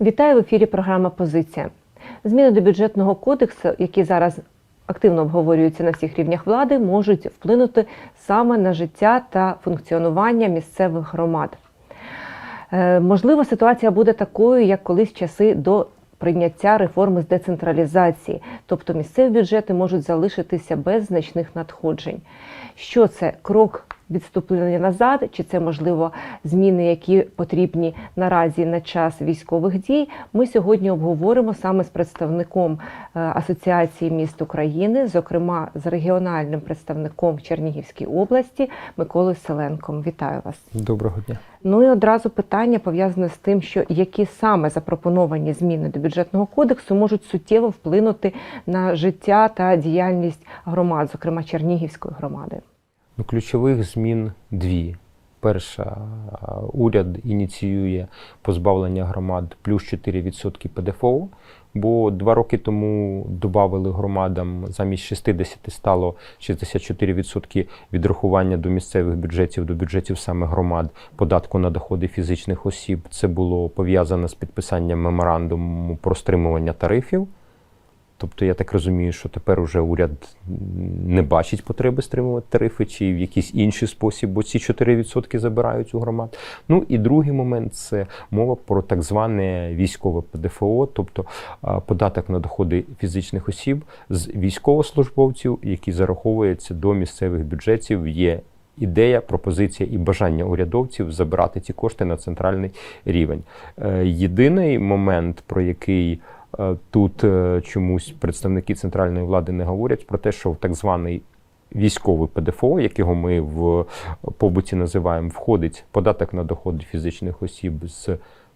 Вітаю в ефірі. Програма Позиція. Зміни до бюджетного кодексу, які зараз активно обговорюються на всіх рівнях влади, можуть вплинути саме на життя та функціонування місцевих громад. Е, Можливо, ситуація буде такою, як колись часи до прийняття реформи з децентралізації, тобто місцеві бюджети можуть залишитися без значних надходжень. Що це крок відступлення назад, чи це можливо зміни, які потрібні наразі на час військових дій? Ми сьогодні обговоримо саме з представником е, Асоціації міст України, зокрема з регіональним представником в Чернігівській області Миколою Селенком. Вітаю вас. Доброго дня. Ну і одразу питання пов'язане з тим, що які саме запропоновані зміни до бюджетного кодексу можуть суттєво вплинути на життя та діяльність громад, зокрема Чернігівської громади. Ну, ключових змін дві. Перша, уряд ініціює позбавлення громад плюс 4% ПДФО, бо два роки тому додали громадам замість 60 стало 64% відрахування до місцевих бюджетів, до бюджетів саме громад податку на доходи фізичних осіб. Це було пов'язано з підписанням меморандуму про стримування тарифів. Тобто я так розумію, що тепер уже уряд не бачить потреби стримувати тарифи чи в якийсь інший спосіб, бо ці 4% забирають у громад. Ну і другий момент це мова про так зване військове ПДФО, тобто податок на доходи фізичних осіб з військовослужбовців, які зараховуються до місцевих бюджетів. Є Ідея, пропозиція і бажання урядовців забирати ці кошти на центральний рівень. Е, Єдиний момент, про який тут е, чомусь представники центральної влади не говорять, про те, що в так званий військовий ПДФО, якого ми в побуті називаємо, входить податок на доходи фізичних осіб з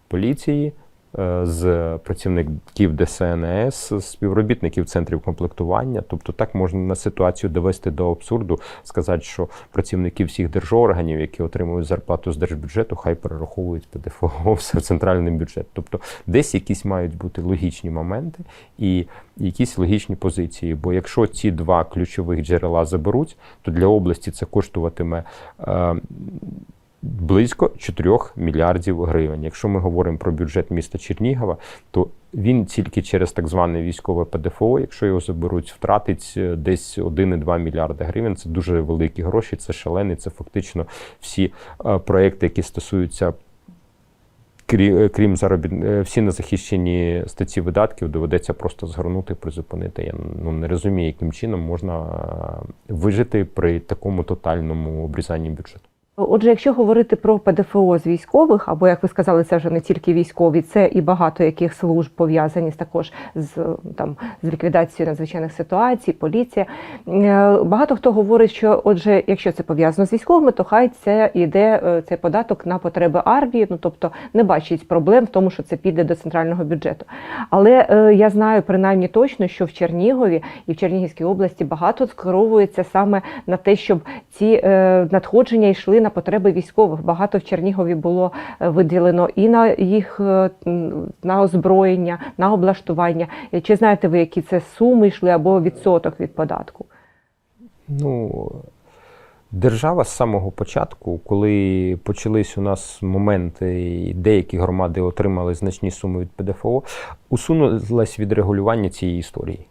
поліції. Е, З працівників ДСНС, співробітників центрів комплектування, тобто так можна на ситуацію довести до абсурду, сказати, що працівники всіх держорганів, які отримують зарплату з держбюджету, хай перераховують ПДФО все в центральний бюджет. Тобто десь якісь мають бути логічні моменти і якісь логічні позиції. Бо якщо ці два ключових джерела заберуть, то для області це коштуватиме. е, Близько 4 мільярдів гривень. Якщо ми говоримо про бюджет міста Чернігова, то він тільки через так зване військове ПДФО, якщо його заберуть, втратить е, десь 1,2 мільярда гривень. Це дуже великі гроші, це шалені, це фактично всі е, проекти, які стосуються. е, Крім заробіт, всі незахищені статті видатків доведеться просто згорнути, призупинити. Я ну не розумію, яким чином можна вижити при такому тотальному обрізанні бюджету. Отже, якщо говорити про ПДФО з військових, або як ви сказали, це вже не тільки військові, це і багато яких служб пов'язані також з там з ліквідацією надзвичайних ситуацій, поліція. Е, Багато хто говорить, що отже, якщо це пов'язано з військовими, то хай це йде е, цей податок на потреби армії. Ну тобто не бачить проблем в тому, що це піде до центрального бюджету. Але е, я знаю принаймні точно, що в Чернігові і в Чернігівській області багато скеровується саме на те, щоб ці е, надходження йшли на потреби військових. Багато в Чернігові було е, виділено і на їх е, на озброєння, на облаштування. Е, Чи знаєте ви, які це суми йшли або відсоток від податку? Ну, держава з самого початку, коли почались у нас моменти, і деякі громади отримали значні суми від ПДФО, усунулась від регулювання цієї історії.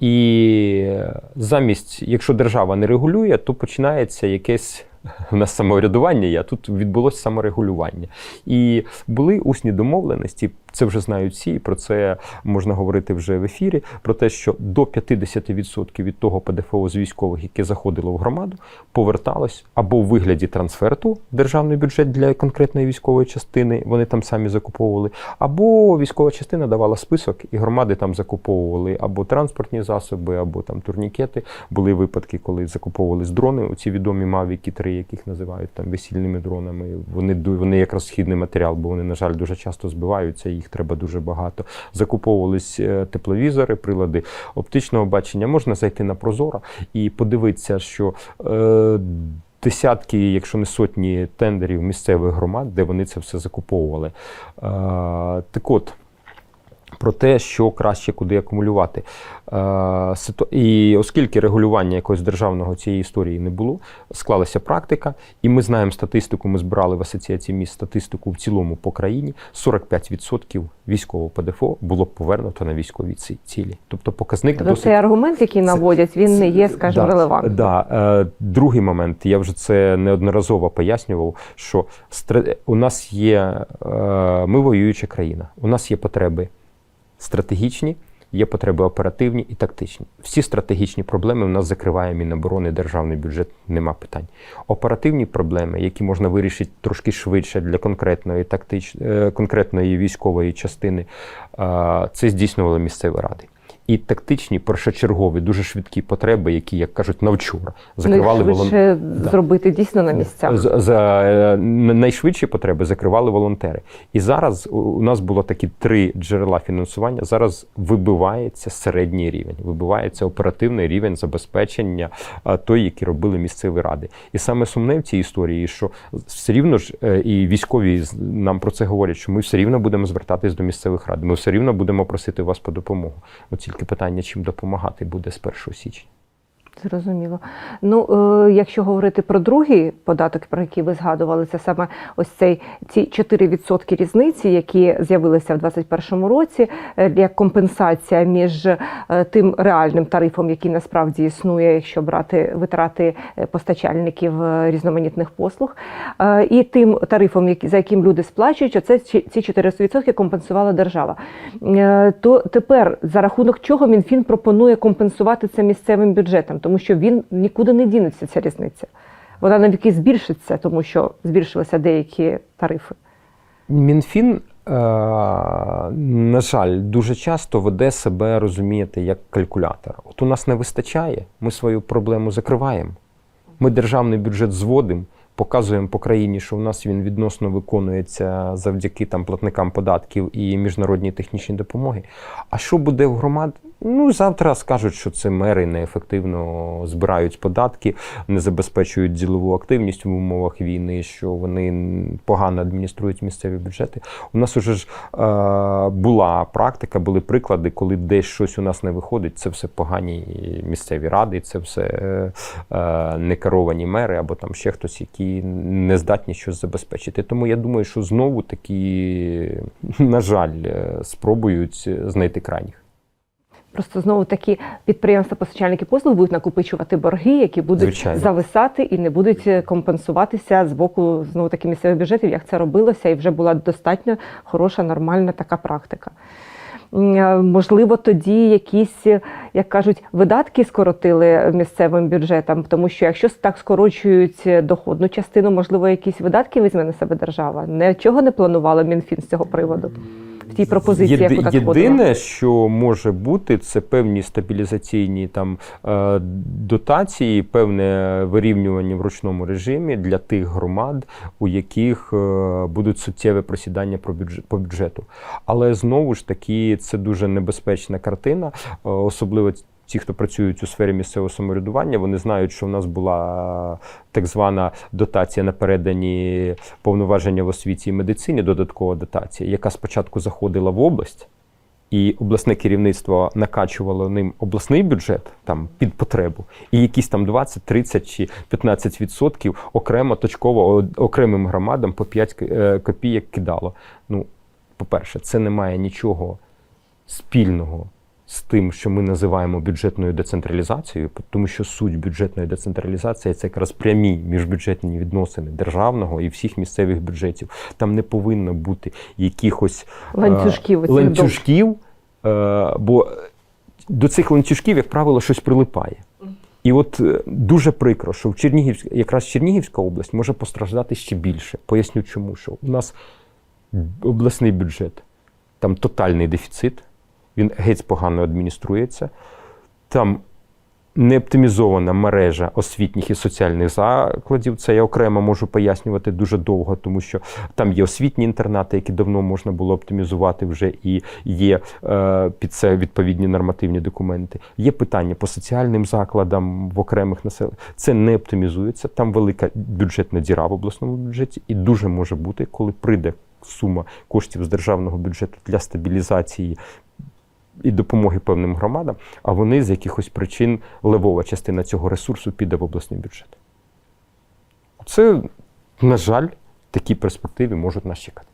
І замість, якщо держава не регулює, то починається якесь у нас самоврядування, є, а тут відбулося саморегулювання. І були усні домовленості, це вже знають всі, і про це можна говорити вже в ефірі. Про те, що до 50% від того ПДФО з військових, яке заходило в громаду, поверталось або у вигляді трансферту в державний бюджет для конкретної військової частини, вони там самі закуповували, або військова частина давала список, і громади там закуповували або транспортні засоби, або там турнікети. Були випадки, коли закуповувались дрони, оці відомі Mavic 3, яких називають там весільними дронами. Вони вони якраз східний матеріал, бо вони, на жаль, дуже часто збиваються, їх треба дуже багато. Закуповувались е, тепловізори, прилади оптичного бачення. Можна зайти на Прозоро і подивитися, що. Е, Десятки, якщо не сотні тендерів місцевих громад, де вони це все закуповували. Е, так от, Про те, що краще куди акумулювати. Е, І оскільки регулювання якогось державного цієї історії не було, склалася практика, і ми знаємо статистику. Ми збирали в асоціації міст статистику в цілому по країні. 45% військового ПДФО було повернуто на військові ці- цілі. Тобто показник Тобто досить цей аргумент, який наводять, він не є, скажімо, да, релевантним. Да. Е, Другий момент, я вже це неодноразово пояснював, що у нас є, е, ми воююча країна, у нас є потреби стратегічні, є потреби оперативні і тактичні. Всі стратегічні проблеми в нас закриває Міноборони, державний бюджет, нема питань. Оперативні проблеми, які можна вирішити трошки швидше для конкретної тактич... е, конкретної військової частини, це здійснювали місцеві ради. І тактичні, першочергові, дуже швидкі потреби, які, як кажуть, на вчора закривали Ну, їх швидше Да. зробити дійсно на місцях. за, за е, найшвидші потреби закривали волонтери. І зараз у- нас було такі три джерела фінансування. Зараз вибивається середній рівень, вибивається оперативний рівень забезпечення той, який робили місцеві ради. І саме сумне в цій історії, що все рівно ж е, і військові нам про це говорять, що ми все рівно будемо звертатись до місцевих рад. Ми все рівно будемо просити вас по допомогу. От тільки питання, чим допомагати буде з 1 січня. Зрозуміло. Ну, е, якщо говорити про другий податок, про який ви згадували, це саме ось цей ці 4% різниці, які з'явилися в 2021 році, е, як компенсація між е, тим реальним тарифом, який насправді існує, якщо брати витрати е, постачальників різноманітних послуг, е, і тим тарифом, які- за яким люди сплачують, оце ці ці 4% компенсувала держава. Е, То тепер за рахунок чого Мінфін пропонує компенсувати це місцевим тому що він нікуди не дінеться ця різниця. Вона навіки збільшиться, тому що збільшилися деякі тарифи. Мінфін, е, на жаль, дуже часто веде себе, розумієте, як калькулятор. От у нас не вистачає, ми свою проблему закриваємо. Ми державний бюджет зводимо, показуємо по країні, що у нас він відносно виконується завдяки там платникам податків і міжнародній технічній допомоги. А що буде в громад? Ну, завтра скажуть, що це мери неефективно збирають податки, не забезпечують ділову активність в умовах війни, що вони погано адмініструють місцеві бюджети. У нас уже ж е, була практика, були приклади, коли десь щось у нас не виходить. Це все погані місцеві ради, це все е, е, некеровані мери або там ще хтось, які не здатні щось забезпечити. Тому я думаю, що знову таки, на жаль, е, спробують знайти крайніх. Просто знову такі підприємства постачальники послуг будуть накопичувати борги, які будуть Звичайно. зависати і не будуть е, компенсуватися з боку знову таки місцевих бюджетів, як це робилося, і вже була достатньо хороша, нормальна така практика. Е, Можливо, тоді якісь, е, як кажуть, видатки скоротили місцевим бюджетам, тому що якщо так скорочують доходну частину, можливо, якісь видатки візьме на себе держава. Нічого не планувала Мінфін з цього приводу в тій пропозиції, Єди- яку так Єдине, що може бути, це певні стабілізаційні там е, дотації, певне вирівнювання в ручному режимі для тих громад, у яких е, будуть суттєве просідання по бюджету. Але знову ж таки, це дуже небезпечна картина, е, особливо. Ті, хто працюють у сфері місцевого самоврядування, вони знають, що в нас була так звана дотація на передані повноваження в освіті і медицині, додаткова дотація, яка спочатку заходила в область, і обласне керівництво накачувало ним обласний бюджет там під потребу, і якісь там 20, 30 чи 15 відсотків окремо точково окремим громадам по 5 е, копійок кидало. Ну, по-перше, це не має нічого спільного з тим, що ми називаємо бюджетною децентралізацією, тому що суть бюджетної децентралізації це якраз прямі міжбюджетні відносини державного і всіх місцевих бюджетів. Там не повинно бути якихось е, Ланцюжків оцих ланцюжків, е, бо до цих ланцюжків, як правило, щось прилипає. І от е, дуже прикро, що в Чернігів, якраз Чернігівська область може постраждати ще більше. Поясню чому, що у нас обласний бюджет, там тотальний дефіцит, він геть погано адмініструється. Там не оптимізована мережа освітніх і соціальних закладів. Це я окремо можу пояснювати дуже довго, тому що там є освітні інтернати, які давно можна було оптимізувати вже і є е, під це відповідні нормативні документи. Є питання по соціальним закладам в окремих населеннях. Це не оптимізується. Там велика бюджетна діра в обласному бюджеті, і дуже може бути, коли прийде сума коштів з державного бюджету для стабілізації і допомоги певним громадам, а вони з якихось причин левова частина цього ресурсу піде в обласний бюджет. Це, на жаль, такі перспективи можуть нас чекати.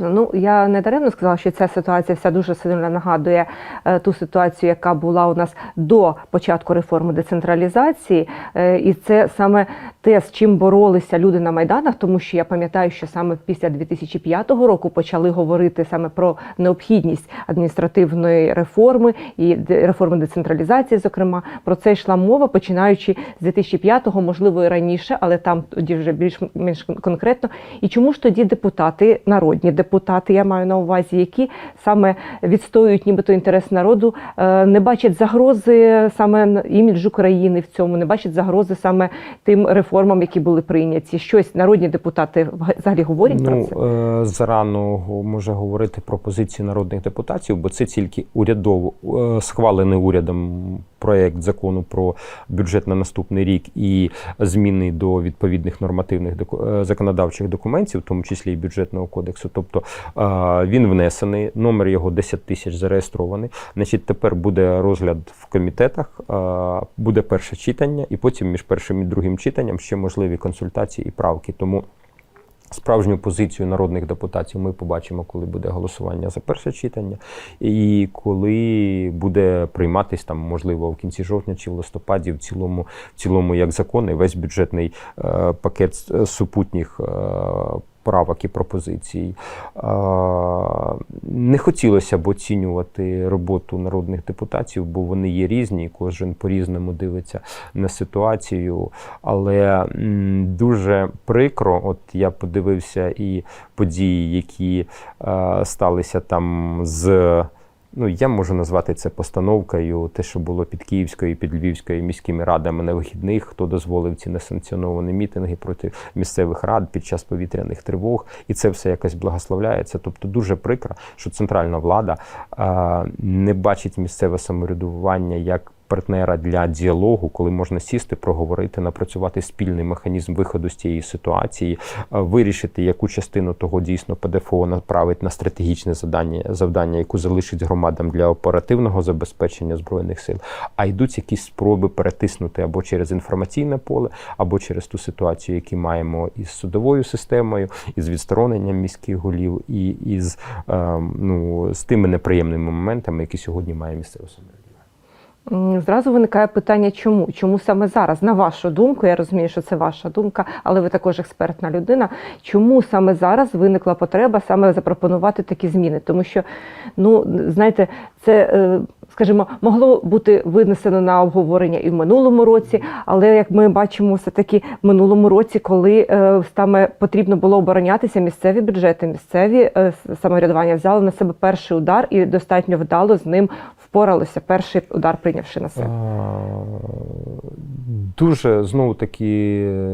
Ну я не даремно сказала, що ця ситуація вся дуже сильно нагадує е, ту ситуацію, яка була у нас до початку реформи децентралізації. Е, і це саме те, з чим боролися люди на майданах, тому що я пам'ятаю, що саме після 2005 року почали говорити саме про необхідність адміністративної реформи і реформи децентралізації. Зокрема, про це йшла мова, починаючи з 2005-го, можливо, і раніше, але там тоді вже більш менш конкретно. І чому ж тоді депутати, народні депутати, я маю на увазі, які саме відстоюють нібито інтерес народу, е, не бачать загрози саме іміджу країни в цьому, не бачать загрози саме тим реформам, які були прийняті. Щось народні депутати взагалі говорять про Ну, це. е, зарано може говорити про позиції народних депутатів, бо це тільки урядово е, схвалений урядом проект закону про бюджет на наступний рік і зміни до відповідних нормативних е, законодавчих документів, в тому числі і бюджетного кодексу. Тобто е, він внесений, номер його 10 тисяч зареєстрований. Значить, тепер буде розгляд в комітетах, е, буде перше читання, і потім між першим і другим читанням ще можливі консультації і правки. Тому Справжню позицію народних депутатів ми побачимо, коли буде голосування за перше читання, і коли буде прийматись там, можливо, в кінці жовтня чи в листопаді, в цілому, в цілому як закон, весь бюджетний е, пакет е, супутніх е, правок і пропозицій. Не хотілося б оцінювати роботу народних депутатів, бо вони є різні, кожен по-різному дивиться на ситуацію. Але дуже прикро, от я подивився і події, які сталися там з. Ну, я можу назвати це постановкою, те, що було під Київською під Львівською міськими радами на вихідних, хто дозволив ці несанкціоновані мітинги проти місцевих рад під час повітряних тривог, і це все якось благословляється. Тобто дуже прикро, що центральна влада а, не бачить місцеве самоврядування як партнера для діалогу, коли можна сісти, проговорити, напрацювати спільний механізм виходу з цієї ситуації, е, вирішити, яку частину того дійсно ПДФО направить на стратегічне завдання, завдання, яку залишить громадам для оперативного забезпечення збройних сил. А йдуть якісь спроби перетиснути або через інформаційне поле, або через ту ситуацію, яку маємо із судовою системою, із відстороненням міських голів, і із е, ну з тими неприємними моментами, які сьогодні має місцеве самоврядування. Зразу виникає питання, чому? Чому саме зараз? На вашу думку, я розумію, що це ваша думка, але ви також експертна людина. Чому саме зараз виникла потреба саме запропонувати такі зміни? Тому що, ну знаєте, це, е, скажімо, могло бути винесено на обговорення і в минулому році, але як ми бачимо, все таки в минулому році, коли е, саме потрібно було оборонятися, місцеві бюджети, місцеві е, самоврядування взяли на себе перший удар і достатньо вдало з ним впоралися. Перший удар прийнявши на себе. Дуже знову таки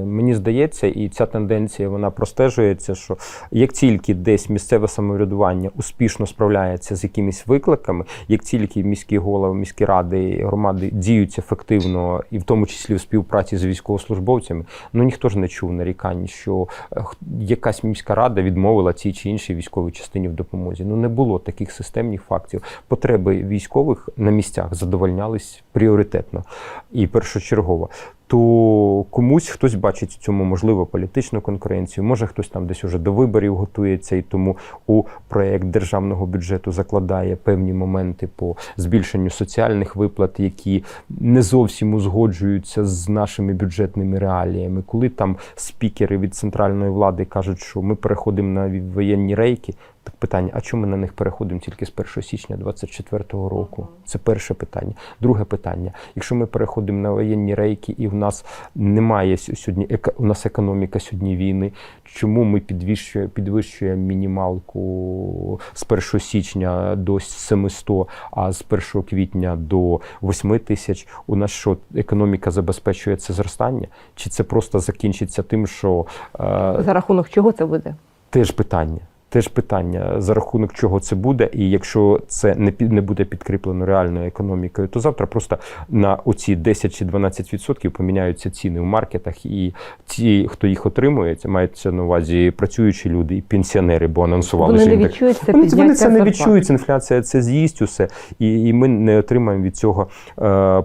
мені здається, і ця тенденція вона простежується, що як тільки десь місцеве самоврядування успішно справляється з якимись викликами, як тільки міські голови, міські ради, і громади діють ефективно, і в тому числі в співпраці з військовослужбовцями, ну ніхто ж не чув нарікань, що е, якась міська рада відмовила цій чи іншій військовій частині в допомозі. Ну не було таких системних фактів. Потреби військових на місцях задовольнялись пріоритетно і першочергово. То комусь хтось бачить в цьому можливо політичну конкуренцію, може хтось там десь уже до виборів готується, і тому у проєкт державного бюджету закладає певні моменти по збільшенню соціальних виплат, які не зовсім узгоджуються з нашими бюджетними реаліями. Коли там спікери від центральної влади кажуть, що ми переходимо на воєнні рейки. Питання, а чому ми на них переходимо тільки з 1 січня 2024 року? Це перше питання. Друге питання: якщо ми переходимо на воєнні рейки, і в нас немає сьогодні у нас економіка сьогодні війни, чому ми підвищуємо підвищуємо мінімалку з 1 січня до 700, а з 1 квітня до 8 тисяч? У нас що економіка забезпечує це зростання? Чи це просто закінчиться тим, що е, За рахунок чого це буде? Теж питання. Теж питання, за рахунок чого це буде, і якщо це не не буде підкріплено реальною економікою, то завтра просто на оці 10 чи 12% відсотків поміняються ціни в маркетах, і ті, хто їх отримує, це мається на увазі працюючі люди і пенсіонери, бо анонсували Вони що не індекс- відчують це вони, вони це не відчують. Інфляція це з'їсть усе, і, і ми не отримаємо від цього е,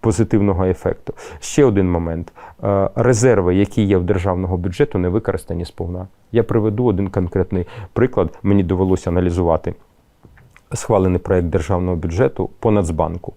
позитивного ефекту. Ще один момент: Е, резерви, які є в державного бюджету, не використані сповна. Я приведу один конкретний приклад. Мені довелося аналізувати схвалений проект державного бюджету по Нацбанку.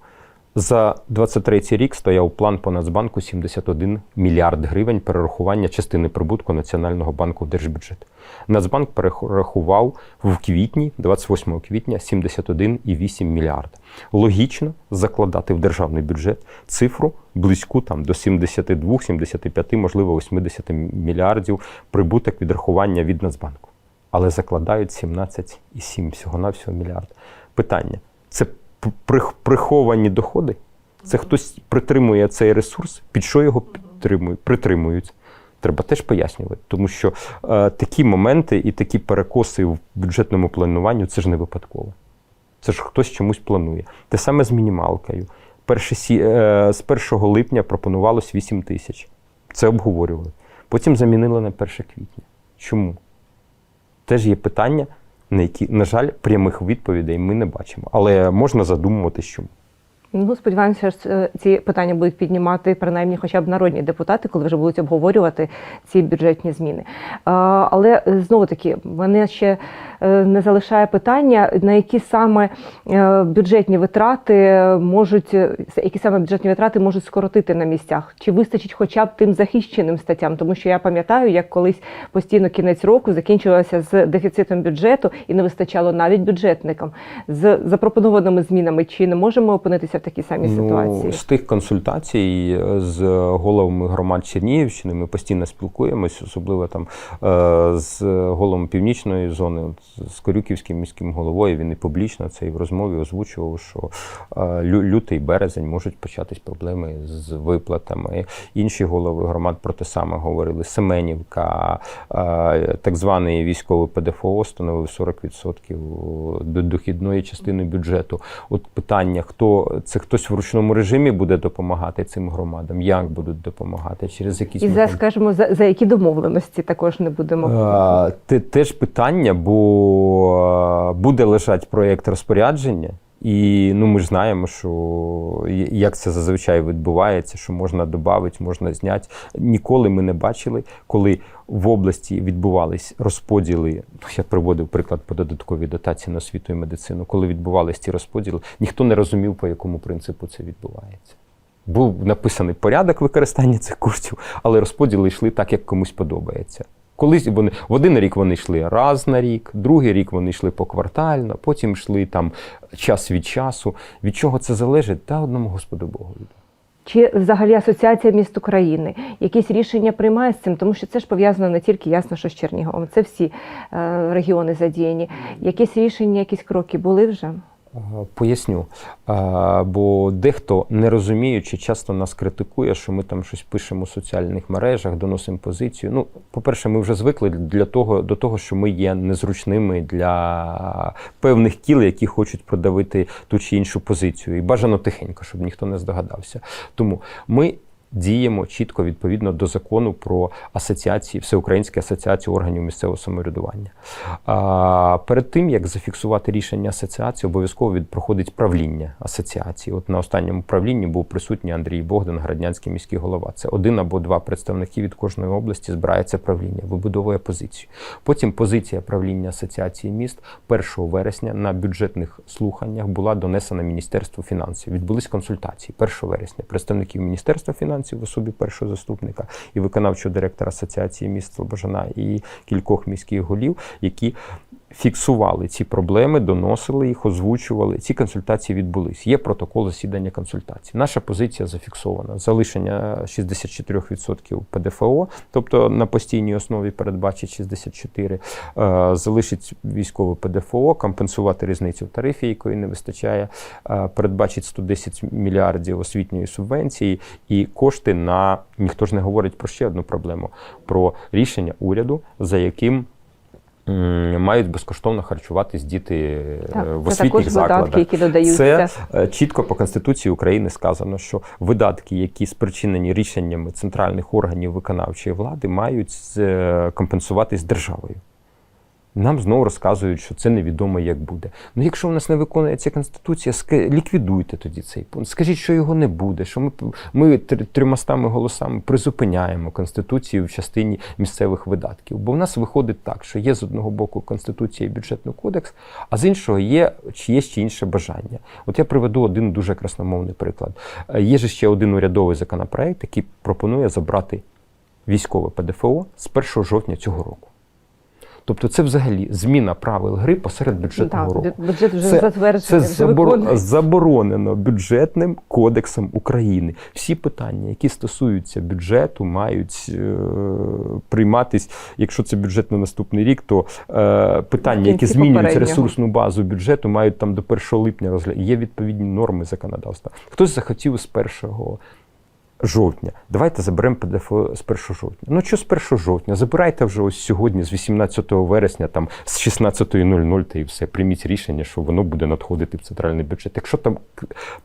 За 23 рік стояв план по Нацбанку 71 мільярд гривень перерахування частини прибутку Національного банку в держбюджет. Нацбанк перерахував в квітні, 28 квітня, 71,8 мільярда. Логічно закладати в державний бюджет цифру близьку там до 72, 75, можливо, 80 мільярдів прибуток відрахування від Нацбанку. Але закладають 17,7 всього-навсього мільярда. Питання: це приховані доходи? Це хтось притримує цей ресурс, під що його підтримують, притримують. Треба теж пояснювати, тому що е, такі моменти і такі перекоси в бюджетному плануванні це ж не випадково. Це ж хтось чомусь планує. Те саме з мінімалкою. Перші е, з 1 липня пропонувалось 8 тисяч. Це обговорювали. Потім замінили на 1 квітня. Чому? Теж є питання, на які, на жаль, прямих відповідей ми не бачимо. Але можна задумуватись, чому. Ну, сподіваємося, що е, ці питання будуть піднімати принаймні хоча б народні депутати, коли вже будуть обговорювати ці бюджетні зміни. Але е, знову таки, мене ще не залишає питання, на які саме е, бюджетні витрати можуть, е, які саме бюджетні витрати можуть скоротити на місцях. Чи вистачить хоча б тим захищеним статтям? Тому що я пам'ятаю, як колись постійно кінець року закінчувався з дефіцитом бюджету і не вистачало навіть бюджетникам з запропонованими змінами. Чи не можемо опинитися в такій самій ситуації? Ну, з тих консультацій е, з головами громад Чернігівщини ми постійно спілкуємось, особливо там е, з головами північної зони, з Корюківським міським головою. Він і публічно це і в розмові озвучував, що е, лютий березень можуть початись проблеми з виплатами. Інші голови громад про те саме говорили. Семенівка, е, так званий військовий ПДФО становив 40% до дохідної частини бюджету. От питання, хто це хтось в ручному режимі буде допомагати цим громадам, як будуть допомагати, через якісь І за, скажімо, за, за які домовленості також не будемо. Е, Те, теж питання, бо е, буде лежати проєкт розпорядження, і ну ми ж знаємо, що як це зазвичай відбувається, що можна додати, можна зняти. Ніколи ми не бачили, коли в області відбувались розподіли. Я приводив приклад по додатковій дотації на освіту і медицину. Коли відбувались ці розподіли, ніхто не розумів, по якому принципу це відбувається. Був написаний порядок використання цих коштів, але розподіли йшли так, як комусь подобається. Колись вони в один рік вони йшли раз на рік, другий рік вони йшли поквартально, потім йшли там час від часу. Від чого це залежить? Та одному Господу Богу. Чи взагалі Асоціація міст України якісь рішення приймає з цим, тому що це ж пов'язано не тільки ясно, що з Черніговом, це всі е, регіони задіяні. Якісь рішення, якісь кроки були вже? Е, Поясню. Е, Бо дехто, не розуміючи, часто нас критикує, що ми там щось пишемо у соціальних мережах, доносимо позицію. Ну, по-перше, ми вже звикли для того, до того, що ми є незручними для певних кіл, які хочуть продавити ту чи іншу позицію. І бажано тихенько, щоб ніхто не здогадався. Тому ми. Діємо чітко відповідно до закону про асоціації, всеукраїнські асоціації органів місцевого самоврядування. Перед тим як зафіксувати рішення асоціації, обов'язково проходить правління асоціації. От на останньому правлінні був присутній Андрій Богдан, Граднянський міський голова. Це один або два представники від кожної області збирається правління, вибудовує позицію. Потім позиція правління асоціації міст 1 вересня на бюджетних слуханнях була донесена Міністерству фінансів. Відбулись консультації 1 вересня представників Міністерства фінансів в особі першого заступника і виконавчого директора Асоціації міст Слобожана і кількох міських голів, які фіксували ці проблеми, доносили їх, озвучували. Ці консультації відбулись. Є протокол засідання консультацій. Наша позиція зафіксована. Залишення 64% ПДФО, тобто на постійній основі передбачить 64, е, залишить військове ПДФО, компенсувати різницю в тарифі, якої не вистачає, е, передбачить 110 мільярдів освітньої субвенції і кошти на ніхто ж не говорить про ще одну проблему: про рішення уряду, за яким мають безкоштовно харчуватись діти е, Так, в це освітніх також закладах. видатки, які додаються. Це чітко по Конституції України сказано, що видатки, які спричинені рішеннями центральних органів виконавчої влади, мають е, компенсуватись державою. Нам знову розказують, що це невідомо як буде. Ну, якщо у нас не виконується Конституція, ліквідуйте тоді цей пункт. Скажіть, що його не буде, що ми, ми тр- трьомастами голосами призупиняємо Конституцію в частині місцевих видатків. Бо в нас виходить так, що є з одного боку Конституція і бюджетний кодекс, а з іншого є чи інше бажання. От я приведу один дуже красномовний приклад. Е, Є же ще один урядовий законопроект, який пропонує забрати військове ПДФО з 1 жовтня цього року. Тобто це взагалі зміна правил гри посеред бюджетного Так, року. бюджет вже Це- затверджений, Це забор... заборонено бюджетним кодексом України. Всі питання, які стосуються бюджету, мають е... прийматись. Якщо це бюджет на наступний рік, то е... питання, які змінюють ресурсну базу бюджету, мають там до 1 липня розглядати. Є відповідні норми законодавства. Хтось захотів з 1 жовтня. Давайте заберемо ПДФО з 1 жовтня. Ну що з 1 жовтня? Забирайте вже ось сьогодні, з 18 вересня, там з 16.00 та і все. Прийміть рішення, що воно буде надходити в центральний бюджет. Якщо там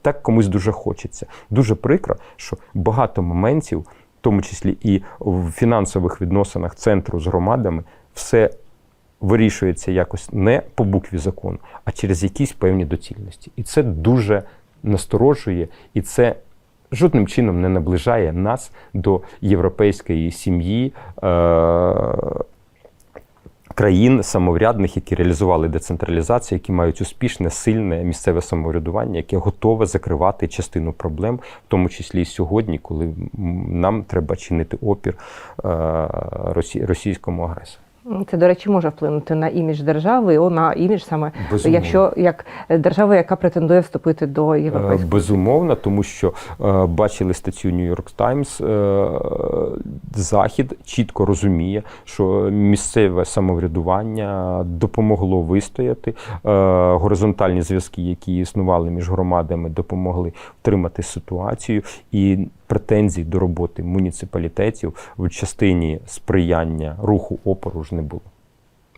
так комусь дуже хочеться. Дуже прикро, що багато моментів, в тому числі і в фінансових відносинах центру з громадами, все вирішується якось не по букві закону, а через якісь певні доцільності. І це дуже насторожує, і це жодним чином не наближає нас до європейської сім'ї. Е- Країн самоврядних, які реалізували децентралізацію, які мають успішне, сильне місцеве самоврядування, яке готове закривати частину проблем, в тому числі і сьогодні, коли нам треба чинити опір е, російському агресору. Це, до речі, може вплинути на імідж держави, на імідж саме, Безумовно. якщо як держава, яка претендує вступити до Е, європейського. Безумовно, тому що е, бачили статтю New York Times, е, Захід чітко розуміє, що місцеве самоврядування допомогло вистояти. Е, горизонтальні зв'язки, які існували між громадами, допомогли втримати ситуацію. І претензій до роботи муніципалітетів в частині сприяння руху опору ж не було.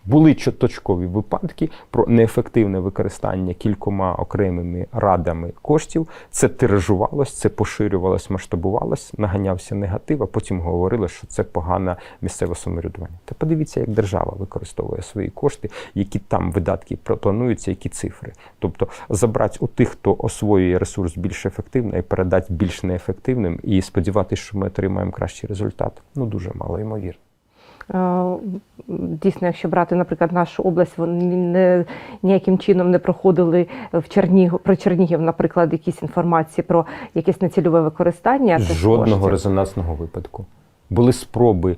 Були чо- точкові випадки про неефективне використання кількома окремими радами коштів. Це тиражувалось, це поширювалось, масштабувалось, наганявся негатив, а потім говорили, що це погане місцеве самоврядування. Та подивіться, як держава використовує свої кошти, які там видатки плануються, які цифри. Тобто забрати у тих, хто освоює ресурс більш ефективно і передати більш неефективним, і сподіватися, що ми отримаємо кращий результат. Ну дуже мало ймовірно. Е, Дійсно, якщо брати, наприклад, нашу область, вони не, ніяким чином не проходили в Чернігів, про Чернігів, наприклад, якісь інформації про якесь нецільове використання. Жодного резонансного випадку. Були спроби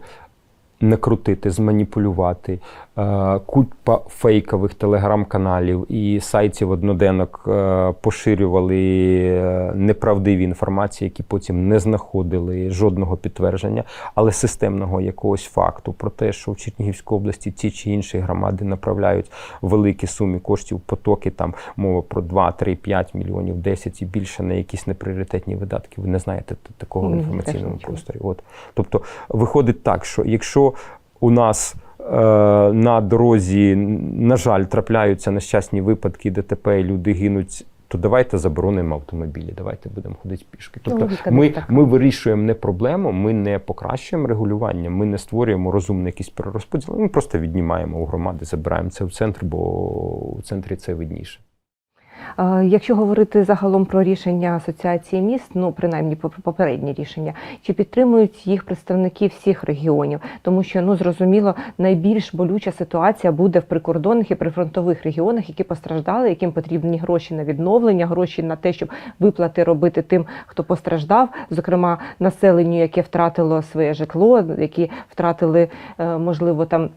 накрутити, зманіпулювати е, купа фейкових телеграм-каналів і сайтів одноденок е, поширювали е, неправдиві інформації, які потім не знаходили жодного підтвердження, але системного якогось факту про те, що в Чернігівській області ті чи інші громади направляють великі суми коштів, потоки, там мова про 2, 3, 5 мільйонів, 10 і більше на якісь непріоритетні видатки. Ви не знаєте такого в інформаційному просторі. От. Тобто виходить так, що якщо у нас е, на дорозі, на жаль, трапляються нещасні випадки, ДТП, і люди гинуть. То давайте заборонимо автомобілі, давайте будемо ходити пішки. Ну, Тобто логіка ми, ми вирішуємо не проблему, ми не покращуємо регулювання, ми не створюємо розумний якийсь перерозподіл. Ми просто віднімаємо у громади, забираємо це в центр, бо у центрі це видніше. Якщо говорити загалом про рішення асоціації міст, ну принаймні по- попередні рішення, чи підтримують їх представники всіх регіонів? Тому що ну зрозуміло, найбільш болюча ситуація буде в прикордонних і прифронтових регіонах, які постраждали, яким потрібні гроші на відновлення, гроші на те, щоб виплати робити тим, хто постраждав, зокрема населенню, яке втратило своє житло, які втратили е, можливо там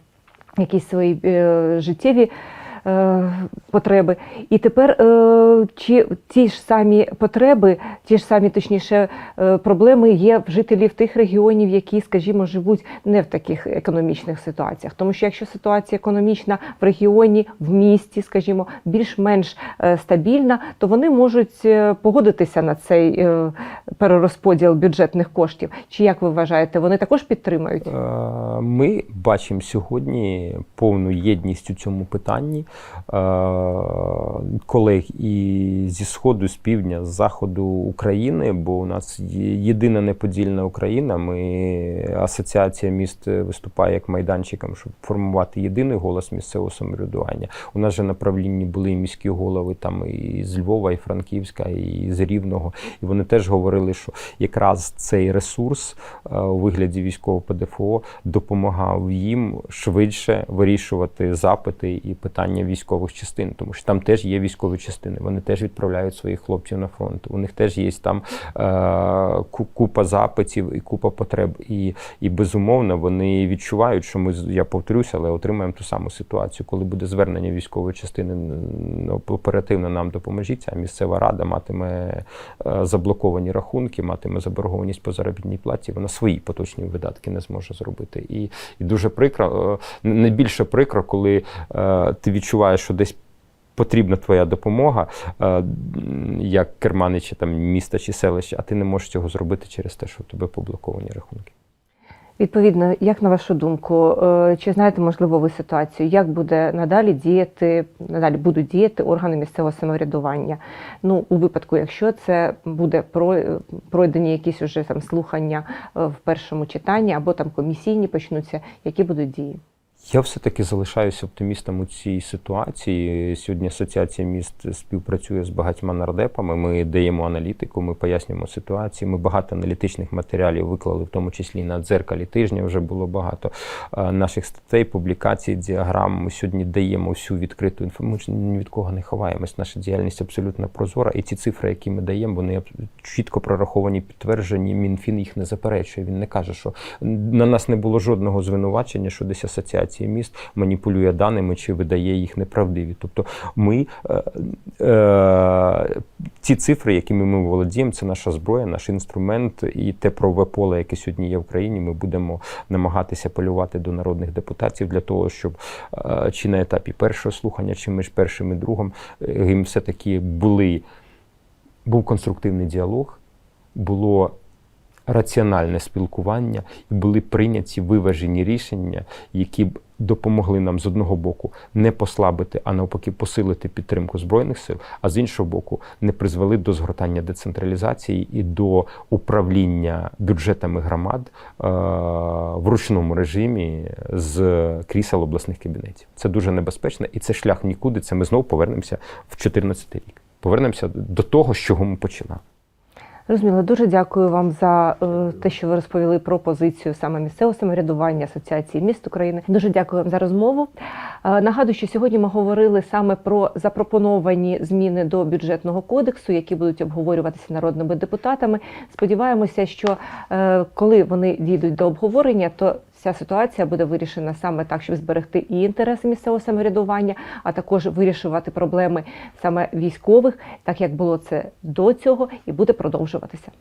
якісь свої е, життєві потреби. І тепер е, чи ті ж самі потреби, ті ж самі точніше е, проблеми є в жителів тих регіонів, які, скажімо, живуть не в таких економічних ситуаціях. Тому що якщо ситуація економічна в регіоні, в місті, скажімо, більш-менш е, стабільна, то вони можуть е, погодитися на цей е, перерозподіл бюджетних коштів. Чи як ви вважаєте, вони також підтримають? Е, Ми бачимо сьогодні повну єдність у цьому питанні е, колег і зі сходу, з півдня, з заходу України, бо у нас єдина неподільна Україна. Ми асоціація міст виступає як майданчиком, щоб формувати єдиний голос місцевого самоврядування. У нас же на правлінні були міські голови там і з Львова, і Франківська, і з Рівного. І вони теж говорили, що якраз цей ресурс е, у вигляді військового ПДФО допомагав їм швидше вирішувати запити і питання військових частин, тому що там теж є військові частини. Вони теж відправляють своїх хлопців на фронт. У них теж є там е, купа запитів і купа потреб. І, і безумовно вони відчувають, що ми я повторюся, але отримаємо ту саму ситуацію, коли буде звернення військової частини оперативно нам допоможіть, а місцева рада матиме е, заблоковані рахунки, матиме заборгованість по заробітній платі. Вона свої поточні видатки не зможе зробити. І, і дуже прикро, е, найбільше прикро, коли е, ти відчуваєш, що десь. Потрібна твоя допомога, е, як керманича там міста чи селища, а ти не можеш цього зробити через те, що у тебе поблоковані рахунки. Відповідно, як на вашу думку, е, чи знаєте, можливо, ви ситуацію, як буде надалі діяти, надалі будуть діяти органи місцевого самоврядування? Ну, у випадку, якщо це буде пройдені якісь уже там слухання е, в першому читанні, або там комісійні почнуться, які будуть дії? Я все-таки залишаюся оптимістом у цій ситуації. Сьогодні асоціація міст співпрацює з багатьма нардепами. Ми даємо аналітику, ми пояснюємо ситуацію. Ми багато аналітичних матеріалів виклали, в тому числі на дзеркалі тижня. Вже було багато е, наших статей, публікацій, діаграм. Ми сьогодні даємо всю відкриту інформацію. Ми ні від кого не ховаємось. Наша діяльність абсолютно прозора. І ці цифри, які ми даємо, вони чітко прораховані, підтверджені. Мінфін їх не заперечує. Він не каже, що на нас не було жодного звинувачення, що десь асоціація міст маніпулює даними чи видає їх неправдиві. Тобто, ми е, е, ці цифри, якими ми володіємо, це наша зброя, наш інструмент, і те правове поле, яке сьогодні є в країні, ми будемо намагатися полювати до народних депутатів для того, щоб е, чи на етапі першого слухання, чи між першим і другим е, їм все-таки були був конструктивний діалог, було раціональне спілкування і були прийняті виважені рішення, які б допомогли нам з одного боку не послабити, а навпаки посилити підтримку збройних сил, а з іншого боку, не призвели до згортання децентралізації і до управління бюджетами громад е, в ручному режимі з крісел обласних кабінетів. Це дуже небезпечно, і це шлях нікуди. Це ми знову повернемося в 2014 рік. Повернемося до того, з чого ми починали. Розуміло, дуже дякую вам за е, те, що ви розповіли про позицію саме місцевого самоврядування Асоціації міст України. Дуже дякую вам за розмову. Е, Нагадую, що сьогодні ми говорили саме про запропоновані зміни до бюджетного кодексу, які будуть обговорюватися народними депутатами. Сподіваємося, що е, коли вони дійдуть до обговорення, то Ця ситуація буде вирішена саме так, щоб зберегти і інтереси місцевого самоврядування, а також вирішувати проблеми саме військових, так як було це до цього, і буде продовжуватися.